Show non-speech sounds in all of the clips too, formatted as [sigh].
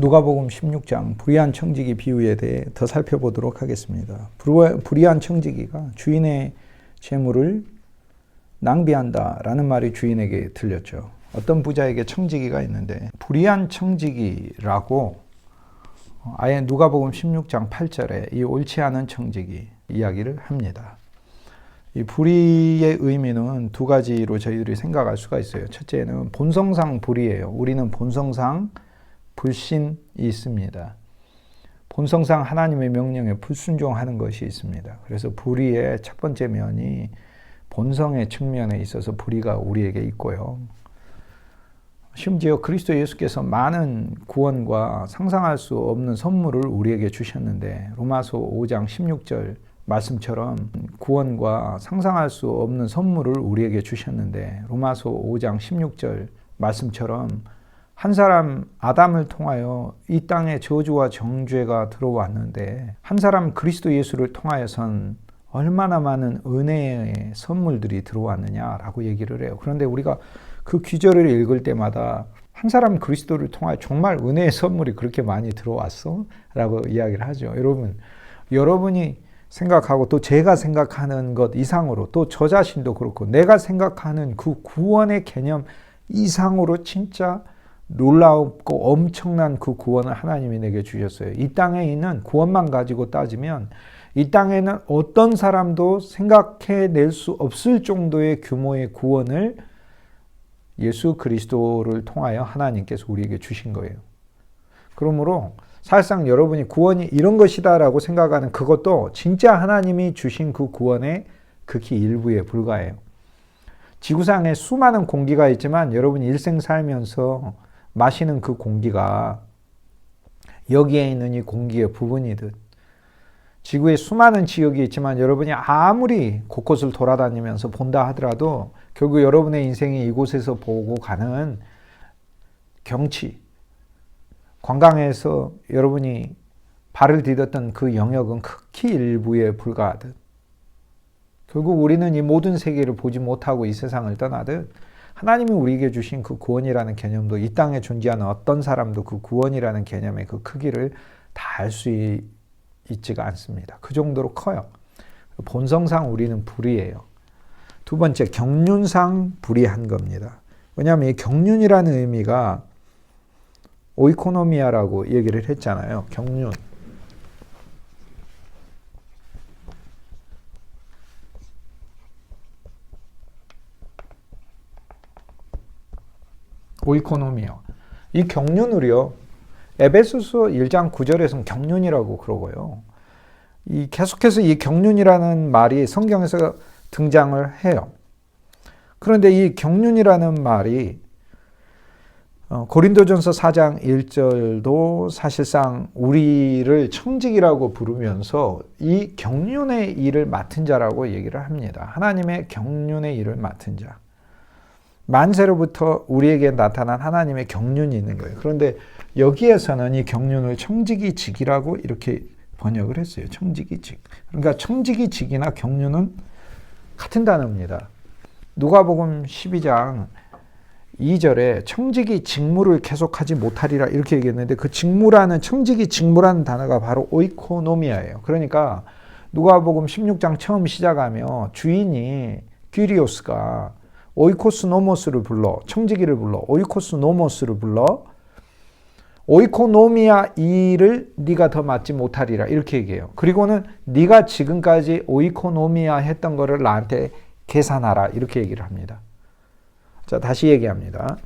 누가복음 16장 불의한 청지기 비유에 대해 더 살펴보도록 하겠습니다. 불의한 청지기가 주인의 재물을 낭비한다라는 말이 주인에게 들렸죠. 어떤 부자에게 청지기가 있는데 불의한 청지기라고 아예 누가복음 16장 8절에 이 옳지 않은 청지기 이야기를 합니다. 이 불의의 의미는 두 가지로 저희들이 생각할 수가 있어요. 첫째는 본성상 불의예요. 우리는 본성상 불신이 있습니다. 본성상 하나님의 명령에 불순종하는 것이 있습니다. 그래서 불의의 첫 번째 면이 본성의 측면에 있어서 불의가 우리에게 있고요. 심지어 그리스도 예수께서 많은 구원과 상상할 수 없는 선물을 우리에게 주셨는데 로마서 5장 16절 말씀처럼 구원과 상상할 수 없는 선물을 우리에게 주셨는데 로마서 5장 16절 말씀처럼 한 사람 아담을 통하여 이 땅에 저주와 정죄가 들어왔는데 한 사람 그리스도 예수를 통하여선 얼마나 많은 은혜의 선물들이 들어왔느냐라고 얘기를 해요. 그런데 우리가 그 귀절을 읽을 때마다 한 사람 그리스도를 통하여 정말 은혜의 선물이 그렇게 많이 들어왔어? 라고 이야기를 하죠. 여러분, 여러분이 생각하고 또 제가 생각하는 것 이상으로 또 저 자신도 그렇고 내가 생각하는 그 구원의 개념 이상으로 진짜 놀랍고 엄청난 그 구원을 하나님이 내게 주셨어요. 이 땅에 있는 구원만 가지고 따지면 이 땅에는 어떤 사람도 생각해 낼 수 없을 정도의 규모의 구원을 예수 그리스도를 통하여 하나님께서 우리에게 주신 거예요. 그러므로 사실상 여러분이 구원이 이런 것이다라고 생각하는 그것도 진짜 하나님이 주신 그 구원의 극히 일부에 불과해요. 지구상에 수많은 공기가 있지만 여러분이 일생 살면서 마시는 그 공기가 여기에 있는 이 공기의 부분이듯 지구에 수많은 지역이 있지만 여러분이 아무리 곳곳을 돌아다니면서 본다 하더라도 결국 여러분의 인생이 이곳에서 보고 가는 경치, 관광에서 여러분이 발을 디뎠던 그 영역은 극히 일부에 불과하듯 결국 우리는 이 모든 세계를 보지 못하고 이 세상을 떠나듯 하나님이 우리에게 주신 그 구원이라는 개념도 이 땅에 존재하는 어떤 사람도 그 구원이라는 개념의 그 크기를 다 알 수 있지가 않습니다. 그 정도로 커요. 본성상 우리는 불의예요. 두 번째 경륜상 불의한 겁니다. 왜냐하면 이 경륜이라는 의미가 오이코노미아라고 얘기를 했잖아요. 경륜. 오이코노미요. 이 경륜을요. 에베소서 1장 9절에서는 경륜이라고 그러고요. 이 계속해서 이 경륜이라는 말이 성경에서 등장을 해요. 그런데 이 경륜이라는 말이 어, 고린도전서 4장 1절도 사실상 우리를 청직이라고 부르면서 이 경륜의 일을 맡은 자라고 얘기를 합니다. 하나님의 경륜의 일을 맡은 자. 만세로부터 우리에게 나타난 하나님의 경륜이 있는 거예요. 그런데 여기에서는 이 경륜을 청지기직이라고 이렇게 번역을 했어요. 청지기직. 그러니까 청지기직이나 경륜은 같은 단어입니다. 누가복음 12장 2절에 청지기 직무를 계속하지 못하리라 이렇게 얘기했는데 그 직무라는 청지기 직무라는 단어가 바로 오이코노미아예요. 그러니까 누가복음 16장 처음 시작하며 주인이 퀴리오스가 오이코스 노모스를 불러 청지기를 불러 오이코스 노모스를 불러 오이코노미아 일을 네가 더 맡지 못하리라 이렇게 얘기해요. 그리고는 네가 지금까지 오이코노미아 했던 거를 나한테 계산하라 이렇게 얘기를 합니다. 자, 다시 얘기합니다.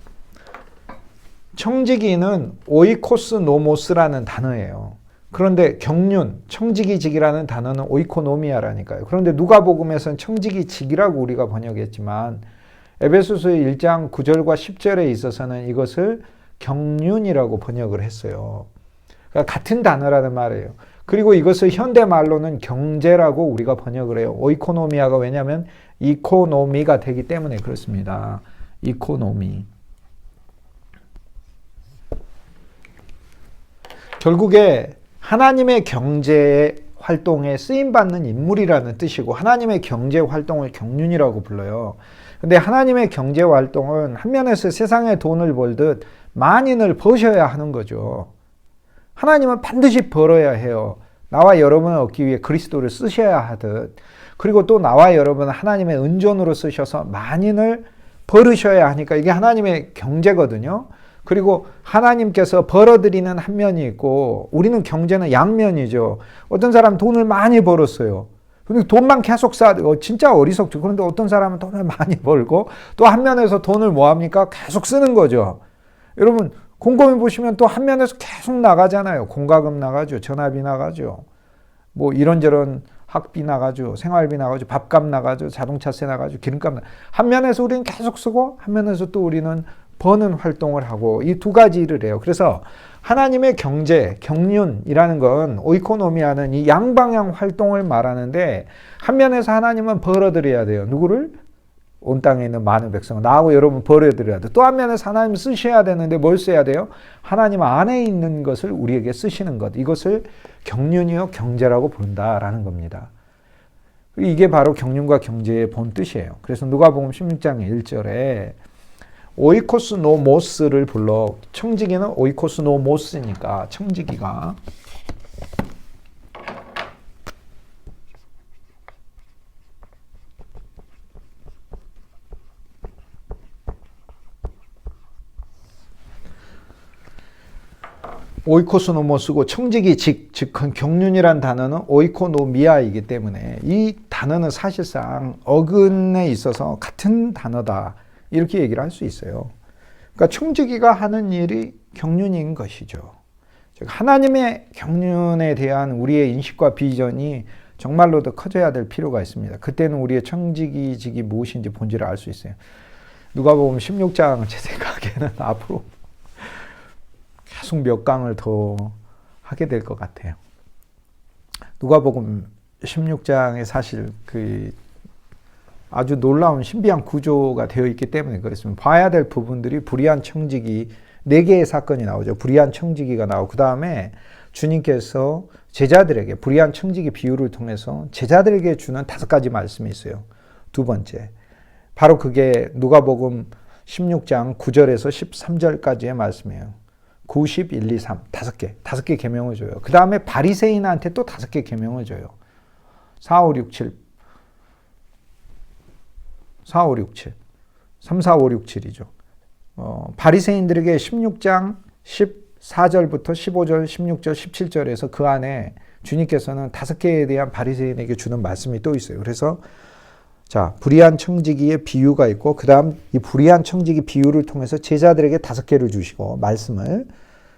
청지기는 오이코스 노모스라는 단어예요. 그런데 경륜, 청지기직이라는 단어는 오이코노미아라니까요. 그런데 누가복음에서는 청지기직이라고 우리가 번역했지만 에베소서 1장 9절과 10절에 있어서는 이것을 경륜이라고 번역을 했어요. 그러니까 같은 단어라는 말이에요. 그리고 이것을 현대 말로는 경제라고 우리가 번역을 해요. 오이코노미아가 왜냐하면 이코노미가 되기 때문에 그렇습니다. 이코노미. 결국에 하나님의 경제 활동에 쓰임 받는 인물이라는 뜻이고 하나님의 경제 활동을 경륜이라고 불러요. 근데 하나님의 경제 활동은 한 면에서 세상에 돈을 벌듯 만인을 버셔야 하는 거죠. 하나님은 반드시 벌어야 해요. 나와 여러분을 얻기 위해 그리스도를 쓰셔야 하듯 그리고 또 나와 여러분은 하나님의 은존으로 쓰셔서 만인을 벌으셔야 하니까 이게 하나님의 경제거든요. 그리고 하나님께서 벌어들이는 한 면이 있고 우리는 경제는 양면이죠. 어떤 사람 돈을 많이 벌었어요. 근데 돈만 계속 쌓, 어, 진짜 어리석죠. 그런데 어떤 사람은 돈을 [laughs] 많이 벌고 또 한 면에서 돈을 뭐 합니까? 계속 쓰는 거죠. 여러분 곰곰이 보시면 또 한 면에서 계속 나가잖아요. 공과금 나가죠. 전화비 나가죠. 뭐 이런저런 학비 나가죠. 생활비 나가죠. 밥값 나가죠. 자동차세 나가죠. 기름값 나. 한 면에서 우리는 계속 쓰고 한 면에서 또 우리는 버는 활동을 하고 이 두 가지를 해요. 그래서 하나님의 경제, 경륜이라는 건 오이코노미아는 이 양방향 활동을 말하는데 한 면에서 하나님은 벌어들여야 돼요. 누구를? 온 땅에 있는 많은 백성, 나하고 여러분 벌어드려야 돼. 또 한 면에서 하나님 쓰셔야 되는데 뭘 써야 돼요? 하나님 안에 있는 것을 우리에게 쓰시는 것. 이것을 경륜이요 경제라고 부른다라는 겁니다. 이게 바로 경륜과 경제의 본 뜻이에요. 그래서 누가복음 16장 1절에 오이코스 노모스를 불러. 청지기는 오이코스 노모스니까 청지기가. 오이코스노모 쓰고 청지기 직, 즉 경륜이란 단어는 오이코노미아이기 때문에 이 단어는 사실상 어근에 있어서 같은 단어다 이렇게 얘기를 할 수 있어요. 그러니까 청지기가 하는 일이 경륜인 것이죠. 즉 하나님의 경륜에 대한 우리의 인식과 비전이 정말로 더 커져야 될 필요가 있습니다. 그때는 우리의 청지기직이 무엇인지 본질을 알 수 있어요. 누가 보면 16장 제 생각에는 [laughs] 앞으로 계속 몇 강을 더 하게 될 것 같아요. 누가복음 16장에 사실 그 아주 놀라운 신비한 구조가 되어 있기 때문에 그렇습니다. 봐야 될 부분들이 불의한 청지기 네 개의 사건이 나오죠. 불의한 청지기가 나오고 그 다음에 주님께서 제자들에게 불의한 청지기 비유를 통해서 제자들에게 주는 다섯 가지 말씀이 있어요. 두 번째, 바로 그게 누가복음 16장 9절에서 13절까지의 말씀이에요. 90, 1, 2, 3 다섯 개, 다섯 개 계명을 줘요. 그 다음에 바리새인한테 또 다섯 개 계명을 줘요. 4, 5, 6, 7 4, 5, 6, 7. 3, 4, 5, 6, 7이죠. 어, 바리새인들에게 16장 14절부터 15절, 16절, 17절에서 그 안에 주님께서는 다섯 개에 대한 바리새인에게 주는 말씀이 또 있어요. 그래서 자, 불의한 청지기의 비유가 있고 그다음 이 불의한 청지기 비유를 통해서 제자들에게 다섯 개를 주시고 말씀을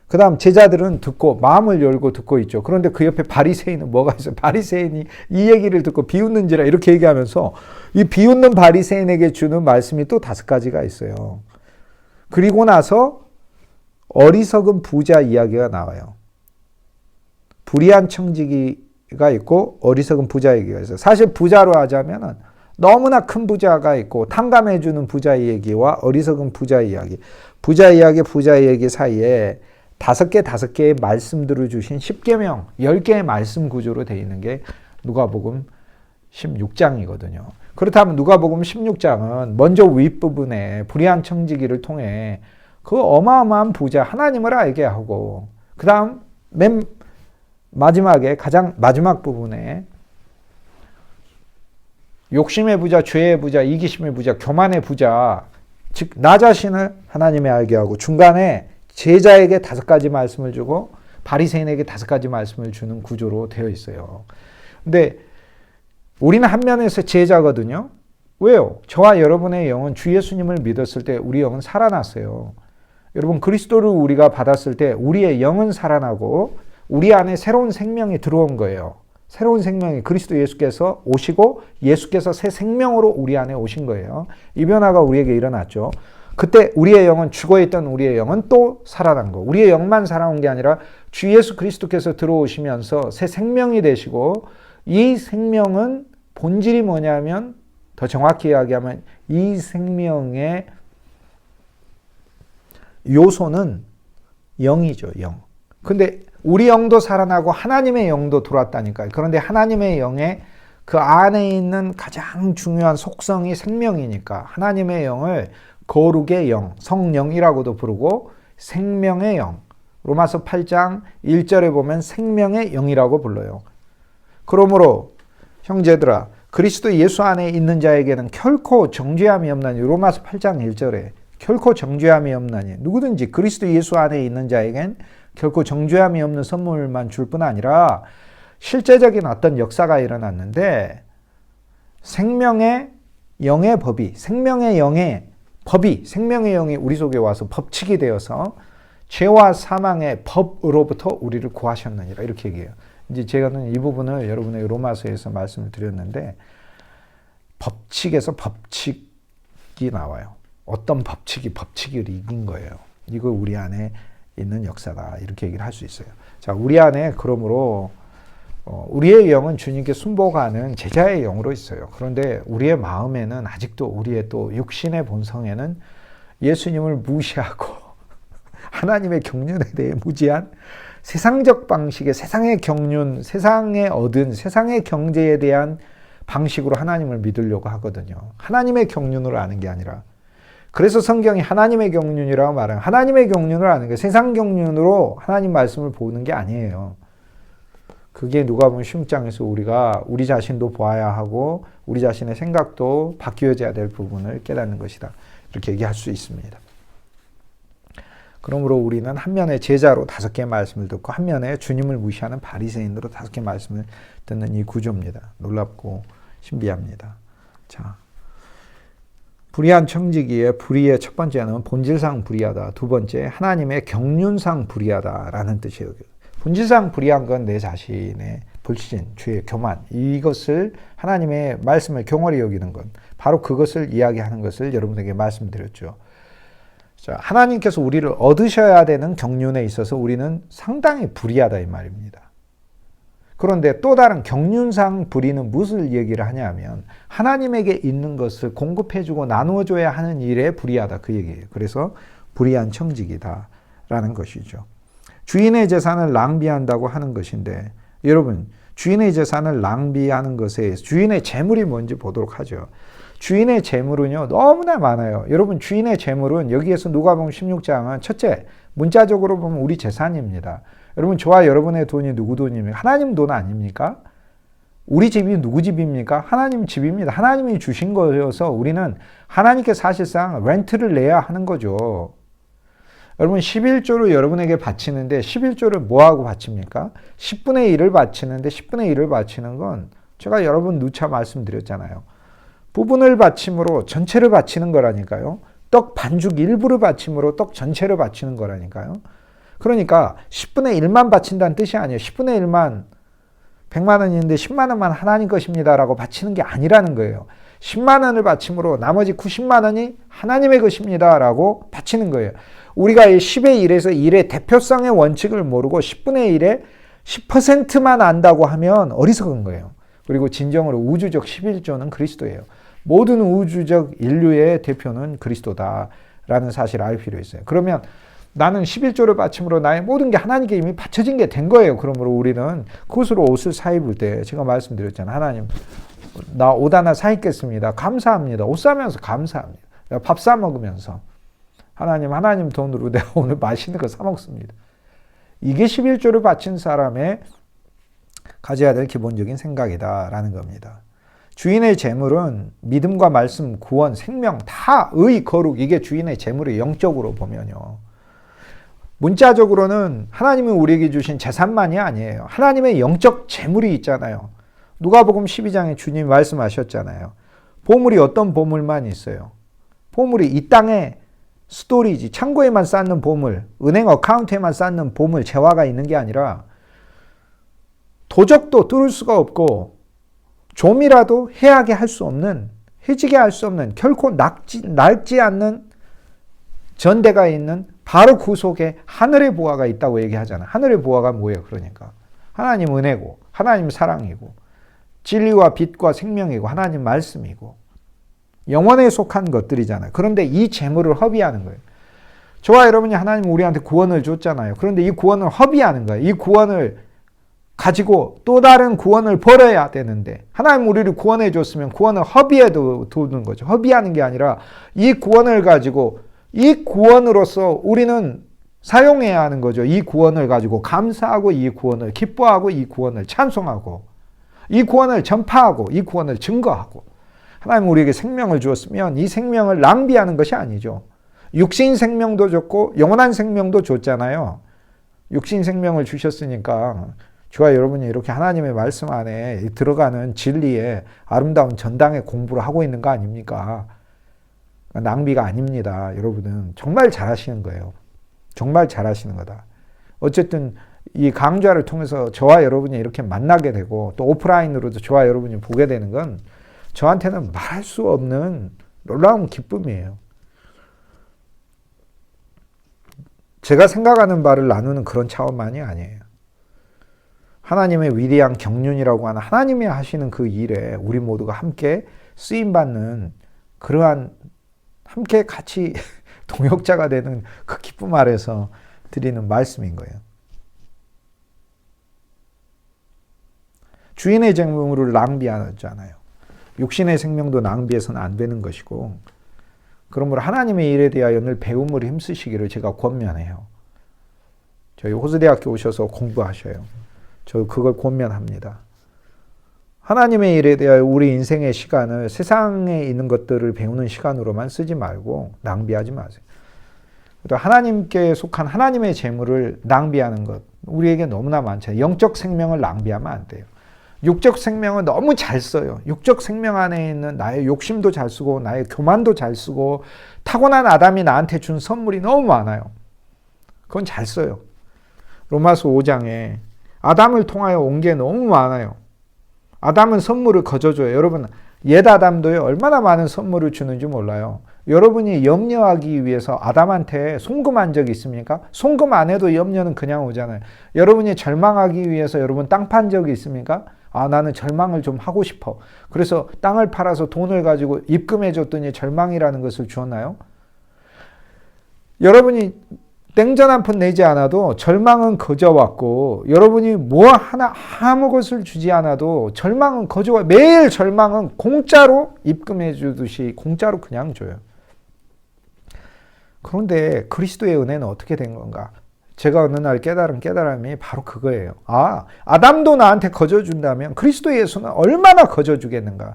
그 다음 제자들은 듣고 마음을 열고 듣고 있죠. 그런데 그 옆에 바리새인은 뭐가 있어요? [laughs] 바리새인이 이 얘기를 듣고 비웃는지라 이렇게 얘기하면서 이 비웃는 바리새인에게 주는 말씀이 또 다섯 가지가 있어요. 그리고 나서 어리석은 부자 이야기가 나와요. 불의한 청지기가 있고 어리석은 부자 얘기가 있어요. 사실 부자로 하자면은 너무나 큰 부자가 있고 탕감해주는 부자 얘기와 어리석은 부자 이야기, 부자 이야기, 부자 얘기 사이에 다섯 개 다섯 개의 말씀들을 주신 10개명, 10개의 말씀 구조로 되어 있는 게 누가복음 16장이거든요. 그렇다면 누가복음 16장은 먼저 윗부분에 불의한 청지기를 통해 그 어마어마한 부자 하나님을 알게 하고 그다음 맨 마지막에 가장 마지막 부분에 욕심의 부자, 죄의 부자, 이기심의 부자, 교만의 부자 즉 나 자신을 하나님의 알게 하고 중간에 제자에게 다섯 가지 말씀을 주고 바리새인에게 다섯 가지 말씀을 주는 구조로 되어 있어요. 근데 우리는 한 면에서 제자거든요. 왜요? 저와 여러분의 영은 주 예수님을 믿었을 때 우리 영은 살아났어요. 여러분 그리스도를 우리가 받았을 때 우리의 영은 살아나고 우리 안에 새로운 생명이 들어온 거예요. 새로운 생명이 그리스도 예수께서 오시고 예수께서 새 생명으로 우리 안에 오신 거예요. 이 변화가 우리에게 일어났죠. 그때 우리의 영은 죽어 있던 우리의 영은 또 살아난 거. 우리의 영만 살아온 게 아니라 주 예수 그리스도께서 들어오시면서 새 생명이 되시고 이 생명은 본질이 뭐냐면 더 정확히 이야기하면 이 생명의 요소는 영이죠, 영. 근데 우리 영도 살아나고 하나님의 영도 들어왔다니까요. 그런데 하나님의 영의 그 안에 있는 가장 중요한 속성이 생명이니까 하나님의 영을 거룩의 영, 성령이라고도 부르고 생명의 영, 로마서 8장 1절에 보면 생명의 영이라고 불러요. 그러므로 형제들아 그리스도 예수 안에 있는 자에게는 결코 정죄함이 없나니 로마서 8장 1절에 결코 정죄함이 없나니 누구든지 그리스도 예수 안에 있는 자에겐 결코 정죄함이 없는 선물만 줄 뿐 아니라 실제적인 어떤 역사가 일어났는데 생명의 영의 법이 생명의 영의 법이 생명의 영이 우리 속에 와서 법칙이 되어서 죄와 사망의 법으로부터 우리를 구하셨느니라 이렇게 얘기해요. 이제 제가는 이 부분을 여러분에게 로마서에서 말씀을 드렸는데 법칙에서 법칙이 나와요. 어떤 법칙이 법칙을 이긴 거예요. 이거 우리 안에 있는 역사다 이렇게 얘기를 할 수 있어요. 자, 우리 안에 그러므로 어, 우리의 영은 주님께 순복하는 제자의 영으로 있어요. 그런데 우리의 마음에는 아직도 우리의 또 육신의 본성에는 예수님을 무시하고 [laughs] 하나님의 경륜에 대해 무지한 세상적 방식의 세상의 경륜, 세상에 얻은 세상의 경제에 대한 방식으로 하나님을 믿으려고 하거든요. 하나님의 경륜으로 아는 게 아니라. 그래서 성경이 하나님의 경륜이라고 말하는 하나님의 경륜을 아는 게 세상 경륜으로 하나님 말씀을 보는 게 아니에요. 그게 누가 보면 16장에서 우리가 우리 자신도 보아야 하고 우리 자신의 생각도 바뀌어져야 될 부분을 깨닫는 것이다. 이렇게 얘기할 수 있습니다. 그러므로 우리는 한 면에 제자로 다섯 개의 말씀을 듣고 한 면에 주님을 무시하는 바리새인으로 다섯 개의 말씀을 듣는 이 구조입니다. 놀랍고 신비합니다. 자, 불의한 청지기의 불의의 첫 번째는 본질상 불의하다. 두 번째 하나님의 경륜상 불의하다라는 뜻이에요. 본질상 불의한 건 내 자신의 불신, 죄, 교만 이것을 하나님의 말씀을 경홀히 여기는 건 바로 그것을 이야기하는 것을 여러분에게 말씀드렸죠. 자, 하나님께서 우리를 얻으셔야 되는 경륜에 있어서 우리는 상당히 불의하다 이 말입니다. 그런데 또 다른 경륜상 불의는 무엇을 얘기를 하냐면 하나님에게 있는 것을 공급해주고 나누어줘야 하는 일에 불의하다 그 얘기예요. 그래서 불의한 청직이다라는 것이죠. 주인의 재산을 낭비한다고 하는 것인데 여러분 주인의 재산을 낭비하는 것에 주인의 재물이 뭔지 보도록 하죠. 주인의 재물은요 너무나 많아요. 여러분 주인의 재물은 여기에서 누가복음 16장은 첫째 문자적으로 보면 우리 재산입니다. 여러분 저와 여러분의 돈이 누구 돈입니까? 하나님 돈 아닙니까? 우리 집이 누구 집입니까? 하나님 집입니다. 하나님이 주신 거여서 우리는 하나님께 사실상 렌트를 내야 하는 거죠. 여러분 11조를 여러분에게 바치는데 11조를 뭐하고 바칩니까? 10분의 1을 바치는데 10분의 1을 바치는 건 제가 여러분 누차 말씀드렸잖아요. 부분을 바침으로 전체를 바치는 거라니까요. 떡 반죽 일부를 바침으로 떡 전체를 바치는 거라니까요. 그러니까 10분의 1만 바친다는 뜻이 아니에요. 10분의 1만 100만 원인데 10만 원만 하나님 것입니다라고 바치는 게 아니라는 거예요. 10만 원을 바침으로 나머지 90만 원이 하나님의 것입니다라고 바치는 거예요. 우리가 이 10의 1에서 1의 대표성의 원칙을 모르고 10분의 1에 10%만 안다고 하면 어리석은 거예요. 그리고 진정으로 우주적 11조는 그리스도예요. 모든 우주적 인류의 대표는 그리스도다라는 사실을 알 필요 있어요. 그러면 나는 11조를 바침으로 나의 모든 게 하나님께 이미 바쳐진 게 된 거예요. 그러므로 우리는 그것으로 옷을 사 입을 때 제가 말씀드렸잖아요. 하나님 나 옷 하나 사 입겠습니다. 감사합니다. 옷 사면서 감사합니다. 밥 사 먹으면서 하나님 하나님 돈으로 [laughs] 내가 오늘 맛있는 거 사 먹습니다. 이게 11조를 바친 사람의 가져야 될 기본적인 생각이다라는 겁니다. 주인의 재물은 믿음과 말씀, 구원, 생명 다 의 거룩 이게 주인의 재물의 영적으로 보면요. 문자적으로는 하나님이 우리에게 주신 재산만이 아니에요. 하나님의 영적 재물이 있잖아요. 누가복음 12장에 주님 말씀하셨잖아요. 보물이 어떤 보물만 있어요. 보물이 이 땅에 스토리지 창고에만 쌓는 보물, 은행 어카운트에만 쌓는 보물, 재화가 있는 게 아니라 도적도 뚫을 수가 없고 좀이라도 해하게 할 수 없는 해지게 할 수 없는 결코 낡지, 낡지 않는 전대가 있는 바로 그 속에 하늘의 보화가 있다고 얘기하잖아. 하늘의 보화가 뭐예요? 그러니까 하나님 은혜고 하나님 사랑이고 진리와 빛과 생명이고 하나님 말씀이고 영원에 속한 것들이잖아요. 그런데 이 재물을 허비하는 거예요. 저와 여러분이 하나님 우리한테 구원을 줬잖아요. 그런데 이 구원을 허비하는 거예요. 이 구원을 가지고 또 다른 구원을 벌어야 되는데 하나님 우리를 구원해 줬으면 구원을 허비해 두는 거죠. 허비하는 게 아니라 이 구원을 가지고 이 구원으로서 우리는 사용해야 하는 거죠. 이 구원을 가지고 감사하고 이 구원을 기뻐하고 이 구원을 찬송하고 이 구원을 전파하고 이 구원을 증거하고 하나님 우리에게 생명을 주었으면 이 생명을 낭비하는 것이 아니죠. 육신 생명도 줬고 영원한 생명도 줬잖아요. 육신 생명을 주셨으니까 저와 여러분이 이렇게 하나님의 말씀 안에 들어가는 진리의 아름다운 전당의 공부를 하고 있는 거 아닙니까? 낭비가 아닙니다. 여러분은 정말 잘하시는 거예요. 정말 잘하시는 거다. 어쨌든 이 강좌를 통해서 저와 여러분이 이렇게 만나게 되고 또 오프라인으로도 저와 여러분이 보게 되는 건 저한테는 말할 수 없는 놀라운 기쁨이에요. 제가 생각하는 바를 나누는 그런 차원만이 아니에요. 하나님의 위대한 경륜이라고 하는 하나님이 하시는 그 일에 우리 모두가 함께 쓰임 받는 그러한 함께 같이 [laughs] 동역자가 되는 그 기쁨 아래서 드리는 말씀인 거예요. 주인의 재물을 낭비하잖아요. 육신의 생명도 낭비해서는 안 되는 것이고 그러므로 하나님의 일에 대하여 늘 배움을 힘쓰시기를 제가 권면해요. 저희 호수대학교 오셔서 공부하셔요. 저 그걸 권면합니다. 하나님의 일에 대하여 우리 인생의 시간을 세상에 있는 것들을 배우는 시간으로만 쓰지 말고 낭비하지 마세요. 또 하나님께 속한 하나님의 재물을 낭비하는 것 우리에게 너무나 많죠. 영적 생명을 낭비하면 안 돼요. 육적 생명은 너무 잘 써요. 육적 생명 안에 있는 나의 욕심도 잘 쓰고 나의 교만도 잘 쓰고 타고난 아담이 나한테 준 선물이 너무 많아요. 그건 잘 써요. 로마서 5장에 아담을 통하여 온 게 너무 많아요. 아담은 선물을 거저줘요. 여러분, 옛 아담도요, 얼마나 많은 선물을 주는지 몰라요. 여러분이 염려하기 위해서 아담한테 송금한 적이 있습니까? 송금 안 해도 염려는 그냥 오잖아요. 여러분이 절망하기 위해서 여러분 땅 판 적이 있습니까? 아, 나는 절망을 좀 하고 싶어. 그래서 땅을 팔아서 돈을 가지고 입금해 줬더니 절망이라는 것을 주었나요? 여러분이 땡전 한 푼 내지 않아도 절망은 거저 왔고 여러분이 뭐 하나 아무것을 주지 않아도 절망은 거저 와 매일 절망은 공짜로 입금해 주듯이 공짜로 그냥 줘요. 그런데 그리스도의 은혜는 어떻게 된 건가? 제가 어느 날 깨달은 깨달음이 바로 그거예요. 아, 아담도 나한테 거저준다면 그리스도 예수는 얼마나 거저주겠는가?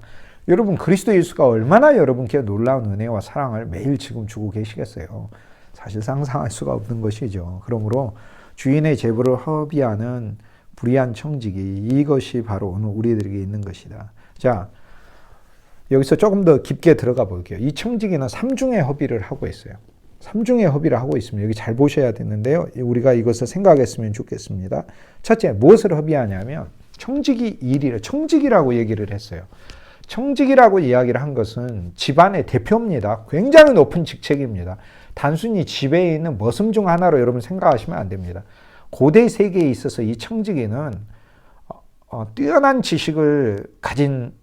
여러분, 그리스도 예수가 얼마나 여러분께 놀라운 은혜와 사랑을 매일 지금 주고 계시겠어요. 사실 상상할 수가 없는 것이죠. 그러므로 주인의 제보를 허비하는 불의한 청지기 이것이 바로 오늘 우리들에게 있는 것이다. 자, 여기서 조금 더 깊게 들어가 볼게요. 이 청지기는 삼중의 허비를 하고 있어요. 삼중의 허비를 하고 있습니다. 여기 잘 보셔야 되는데요. 우리가 이것을 생각했으면 좋겠습니다. 첫째, 무엇을 허비하냐면 청지기 일이를 청지기라고 얘기를 했어요. 청직이라고 이야기를 한 것은 집안의 대표입니다. 굉장히 높은 직책입니다. 단순히 집에 있는 머슴 중 하나로 여러분 생각하시면 안 됩니다. 고대 세계에 있어서 이 청지기는 어, 어, 뛰어난 지식을 가진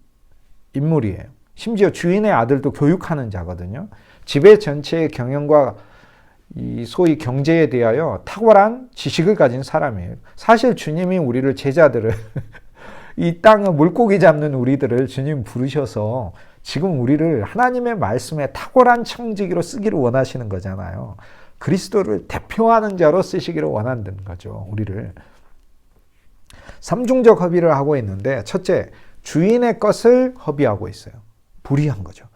인물이에요. 심지어 주인의 아들도 교육하는 자거든요. 집의 전체의 경영과 이 소위 경제에 대하여 탁월한 지식을 가진 사람이에요. 사실 주님이 우리를 제자들을 [laughs] 이 땅을 물고기 잡는 우리들을 주님 부르셔서 지금 우리를 하나님의 말씀에 탁월한 청지기로 쓰기를 원하시는 거잖아요. 그리스도를 대표하는 자로 쓰시기를 원한다는 거죠. 우리를. 삼중적 허비를 하고 있는데 첫째, 주인의 것을 허비하고 있어요. 불의한 거죠.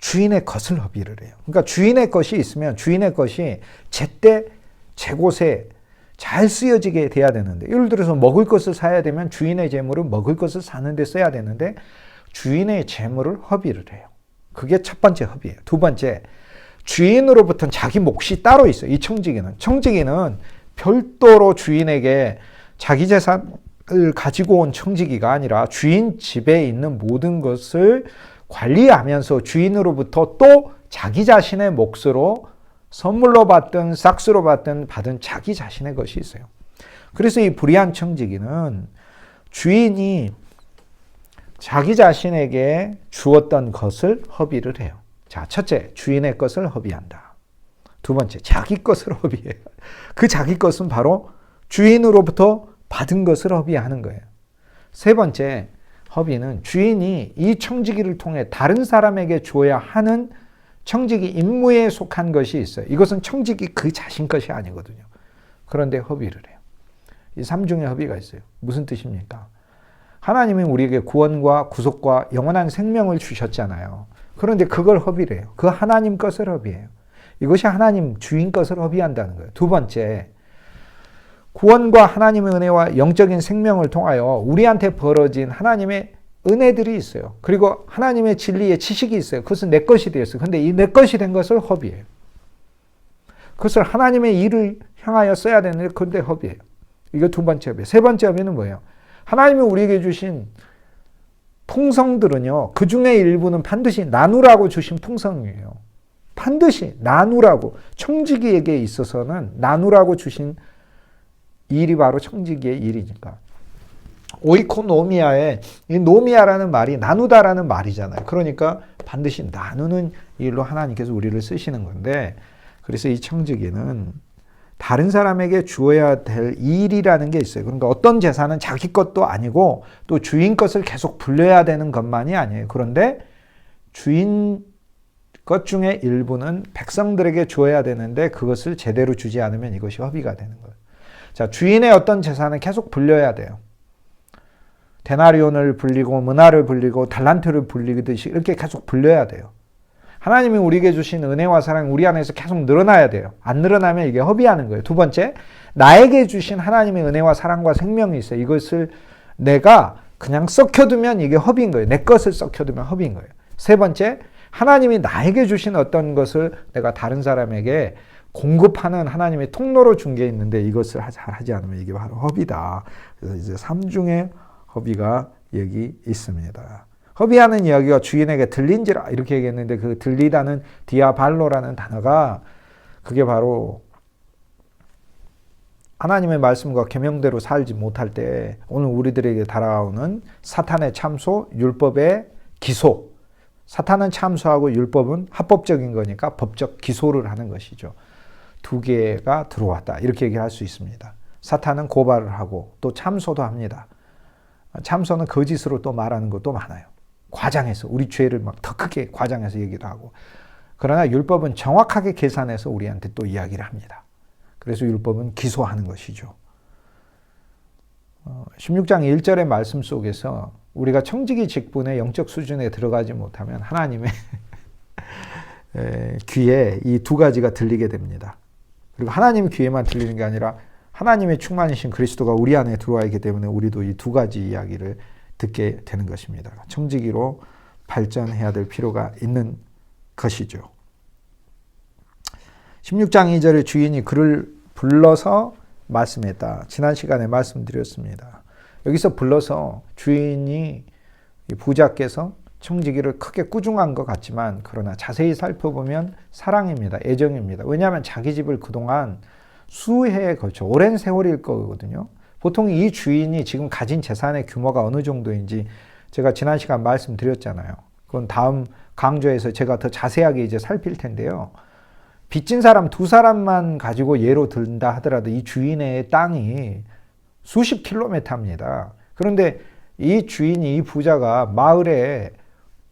주인의 것을 허비를 해요. 그러니까 주인의 것이 있으면 주인의 것이 제때 제 곳에 잘 쓰여지게 돼야 되는데 예를 들어서 먹을 것을 사야 되면 주인의 재물은 먹을 것을 사는 데 써야 되는데 주인의 재물을 허비를 해요. 그게 첫 번째 허비예요. 두 번째 주인으로부터는 자기 몫이 따로 있어요. 이 청지기는 청지기는 별도로 주인에게 자기 재산을 가지고 온 청지기가 아니라 주인 집에 있는 모든 것을 관리하면서 주인으로부터 또 자기 자신의 몫으로 선물로 받든 싹스로 받든 받은 자기 자신의 것이 있어요. 그래서 이 불의한 청지기는 주인이 자기 자신에게 주었던 것을 허비를 해요. 자, 첫째, 주인의 것을 허비한다. 두 번째, 자기 것을 허비해요. 그 자기 것은 바로 주인으로부터 받은 것을 허비하는 거예요. 세 번째, 허비는 주인이 이 청지기를 통해 다른 사람에게 줘야 하는 청직이 임무에 속한 것이 있어요. 이것은 청직이 그 자신 것이 아니거든요. 그런데 허비를 해요. 이 삼중의 허비가 있어요. 무슨 뜻입니까? 하나님이 우리에게 구원과 구속과 영원한 생명을 주셨잖아요. 그런데 그걸 허비를 해요. 그 하나님 것을 허비해요. 이것이 하나님 주인 것을 허비한다는 거예요. 두 번째, 구원과 하나님의 은혜와 영적인 생명을 통하여 우리한테 벌어진 하나님의 은혜들이 있어요. 그리고 하나님의 진리의 지식이 있어요. 그것은 내 것이 되었어요. 근데 이 내 것이 된 것을 허비해요. 그것을 하나님의 일을 향하여 써야 되는데 그런데 허비해요. 이거 두 번째 허비. 세 번째 허비는 뭐예요? 하나님이 우리에게 주신 풍성들은요. 그 중에 일부는 반드시 나누라고 주신 풍성이에요. 반드시 나누라고 청지기에게 있어서는 나누라고 주신 일이 바로 청지기의 일이니까. 오이코노미아의 이 노미아라는 말이 나누다라는 말이잖아요. 그러니까 반드시 나누는 일로 하나님께서 우리를 쓰시는 건데 그래서 이 청지기는 다른 사람에게 주어야 될 일이라는 게 있어요. 그러니까 어떤 재산은 자기 것도 아니고 또 주인 것을 계속 불려야 되는 것만이 아니에요. 그런데 주인 것 중에 일부는 백성들에게 주어야 되는데 그것을 제대로 주지 않으면 이것이 허비가 되는 거예요. 자, 주인의 어떤 재산은 계속 불려야 돼요. 데나리온을 불리고 문화를 불리고 달란트를 불리듯이 이렇게 계속 불려야 돼요. 하나님이 우리에게 주신 은혜와 사랑 우리 안에서 계속 늘어나야 돼요. 안 늘어나면 이게 허비하는 거예요. 두 번째, 나에게 주신 하나님의 은혜와 사랑과 생명이 있어요. 이것을 내가 그냥 썩혀두면 이게 허비인 거예요. 내 것을 썩혀두면 허비인 거예요. 세 번째, 하나님이 나에게 주신 어떤 것을 내가 다른 사람에게 공급하는 하나님의 통로로 준 게 있는데 이것을 잘 하지 않으면 이게 바로 허비다. 그래서 이제 삼중의 허비가 여기 있습니다. 허비하는 이야기가 주인에게 들린지라 이렇게 얘기했는데 그 들리다는 디아발로라는 단어가 그게 바로 하나님의 말씀과 계명대로 살지 못할 때 오늘 우리들에게 달아오는 사탄의 참소, 율법의 기소. 사탄은 참소하고 율법은 합법적인 거니까 법적 기소를 하는 것이죠. 두 개가 들어왔다. 이렇게 얘기할 수 있습니다. 사탄은 고발을 하고 또 참소도 합니다. 참소는 거짓으로 또 말하는 것도 많아요. 과장해서 우리 죄를 막 더 크게 과장해서 얘기도 하고. 그러나 율법은 정확하게 계산해서 우리한테 또 이야기를 합니다. 그래서 율법은 기소하는 것이죠. 16장 어, 1절의 말씀 속에서 우리가 청지기 직분의 영적 수준에 들어가지 못하면 하나님의 [laughs] 귀에 이 두 가지가 들리게 됩니다. 그리고 하나님 귀에만 들리는 게 아니라 하나님의 충만이신 그리스도가 우리 안에 들어와 있기 때문에 우리도 이 두 가지 이야기를 듣게 되는 것입니다. 청지기로 발전해야 될 필요가 있는 것이죠. 16장 2절에 주인이 그를 불러서 말씀했다. 지난 시간에 말씀드렸습니다. 여기서 불러서 주인이 부자께서 청지기를 크게 꾸중한 것 같지만 그러나 자세히 살펴보면 사랑입니다. 애정입니다. 왜냐하면 자기 집을 그동안 수해에 걸쳐 오랜 세월일 거거든요. 보통 이 주인이 지금 가진 재산의 규모가 어느 정도인지 제가 지난 시간 말씀드렸잖아요. 그건 다음 강좌에서 제가 더 자세하게 이제 살필 텐데요. 빚진 사람 두 사람만 가지고 예로 든다 하더라도 이 주인의 땅이 수십 킬로미터입니다. 그런데 이 주인이 이 부자가 마을에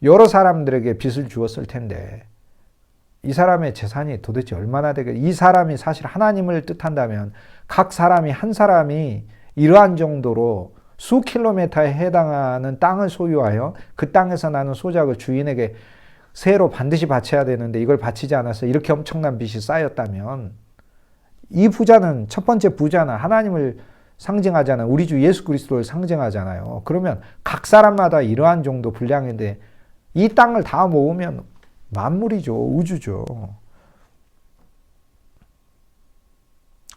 여러 사람들에게 빚을 주었을 텐데 이 사람의 재산이 도대체 얼마나 되겠? 이 사람이 사실 하나님을 뜻한다면 각 사람이 한 사람이 이러한 정도로 수 킬로미터에 해당하는 땅을 소유하여 그 땅에서 나는 소작을 주인에게 세로 반드시 바쳐야 되는데 이걸 바치지 않아서 이렇게 엄청난 빚이 쌓였다면 이 부자는 첫 번째 부자는 하나님을 상징하잖아요. 우리 주 예수 그리스도를 상징하잖아요. 그러면 각 사람마다 이러한 정도 분량인데 이 땅을 다 모으면 만물이죠. 우주죠.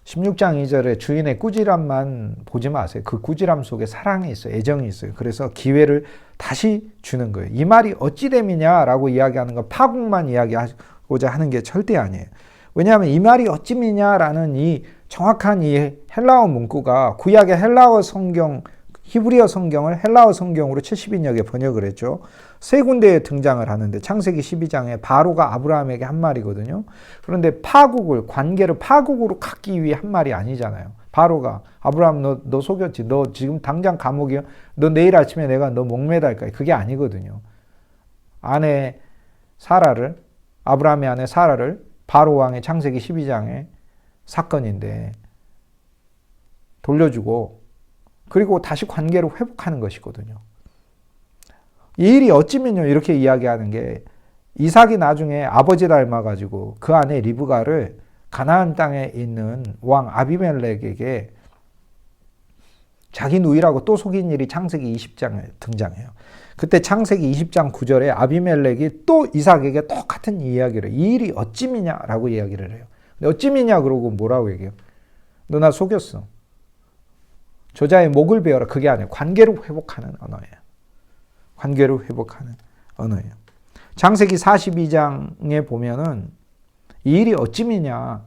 16장 2절에 주인의 꾸지람만 보지 마세요. 그 꾸지람 속에 사랑이 있어요. 애정이 있어요. 그래서 기회를 다시 주는 거예요. 이 말이 어찌 됨이냐라고 이야기하는 건 파국만 이야기하고자 하는 게 절대 아니에요. 왜냐하면 이 말이 어찌미냐라는 이 정확한 이 헬라어 문구가 구약의 헬라어 성경 히브리어 성경을 헬라어 성경으로 70인역에 번역을 했죠. 세 군데에 등장을 하는데 창세기 12장에 바로가 아브라함에게 한 말이거든요. 그런데 파국을 관계를 파국으로 갖기 위해 한 말이 아니잖아요. 바로가 아브라함 너, 너 속였지. 너 지금 당장 감옥이야. 너 내일 아침에 내가 너 목매달 거야. 그게 아니거든요. 아내 사라를 아브라함의 아내 사라를 바로 왕의 창세기 12장의 사건인데 돌려주고 그리고 다시 관계를 회복하는 것이거든요. 이 일이 어찌면요 이렇게 이야기하는 게 이삭이 나중에 아버지 닮아가지고 그 안에 리브가를 가나안 땅에 있는 왕 아비멜렉에게 자기 누이라고 또 속인 일이 창세기 20장에 등장해요. 그때 창세기 20장 9절에 아비멜렉이 또 이삭에게 똑같은 이야기를 이 일이 어찌미냐라고 이야기를 해요. 근데 어찌미냐 그러고 뭐라고 얘기해요? 너 나 속였어. 저자의 목을 베어라. 그게 아니에요. 관계를 회복하는 언어예요. 관계를 회복하는 언어예요. 창세기 42장에 보면은 이 일이 어찌미냐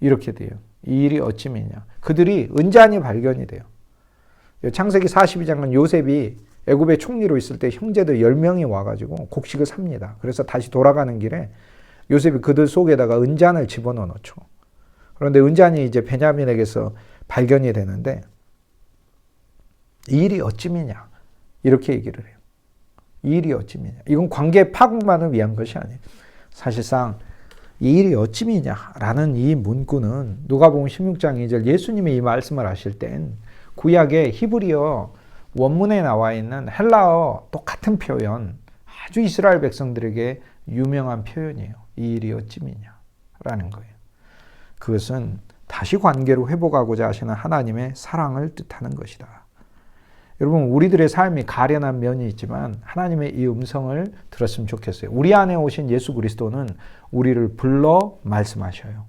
이렇게 돼요. 이 일이 어찌미냐. 그들이 은잔이 발견이 돼요. 창세기 42장은 요셉이 애굽의 총리로 있을 때 형제들 10명이 와가지고 곡식을 삽니다. 그래서 다시 돌아가는 길에 요셉이 그들 속에다가 은잔을 집어넣어 놓죠. 그런데 은잔이 이제 베냐민에게서 발견이 되는데 이 일이 어찌미냐 이렇게 얘기를 해요. 이 일이 어찌미냐. 이건 관계 파국만을 위한 것이 아니에요. 사실상 이 일이 어찌미냐라는 이 문구는 누가복음 16장 2절 예수님이 이 말씀을 하실 땐 구약의 히브리어 원문에 나와 있는 헬라어 똑같은 표현 아주 이스라엘 백성들에게 유명한 표현이에요. 이 일이 어찌미냐라는 거예요. 그것은 다시 관계로 회복하고자 하시는 하나님의 사랑을 뜻하는 것이다. 여러분 우리들의 삶이 가련한 면이 있지만 하나님의 이 음성을 들었으면 좋겠어요. 우리 안에 오신 예수 그리스도는 우리를 불러 말씀하셔요.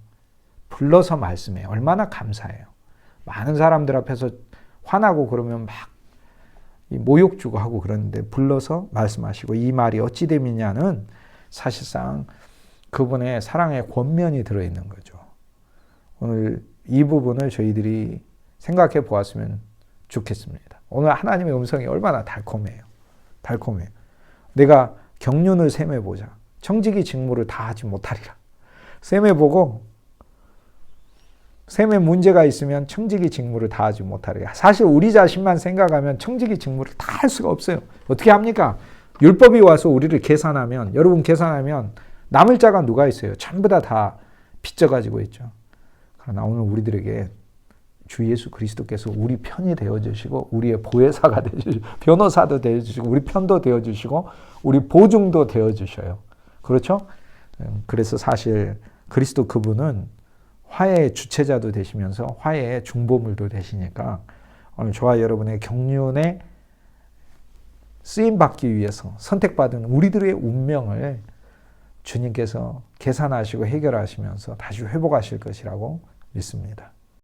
불러서 말씀해요. 얼마나 감사해요. 많은 사람들 앞에서 화나고 그러면 막 모욕 주고 하고 그러는데 불러서 말씀하시고 이 말이 어찌 됨이냐는 사실상 그분의 사랑의 권면이 들어있는 거죠. 오늘 이 부분을 저희들이 생각해 보았으면 좋겠습니다. 오늘 하나님의 음성이 얼마나 달콤해요. 달콤해요. 내가 경륜을 셈해 보자. 청지기 직무를 다 하지 못하리라. 셈해 보고 셈에 문제가 있으면 청지기 직무를 다 하지 못하리라. 사실 우리 자신만 생각하면 청지기 직무를 다 할 수가 없어요. 어떻게 합니까? 율법이 와서 우리를 계산하면 여러분 계산하면 남을 자가 누가 있어요? 전부 다 다 빚져가지고 있죠. 그러나 오늘 우리들에게 주 예수 그리스도께서 우리 편이 되어 주시고 우리의 보혜사가 되어 주시고 변호사도 되어 주시고 우리 편도 되어 주시고 우리 보증도 되어 주셔요. 그렇죠? 음, 그래서 사실 그리스도 그분은 화해의 주체자도 되시면서 화해의 중보물도 되시니까 오늘 저와 여러분의 경륜에 쓰임 받기 위해서 선택받은 우리들의 운명을 주님께서 계산하시고 해결하시면서 다시 회복하실 것이라고 믿습니다.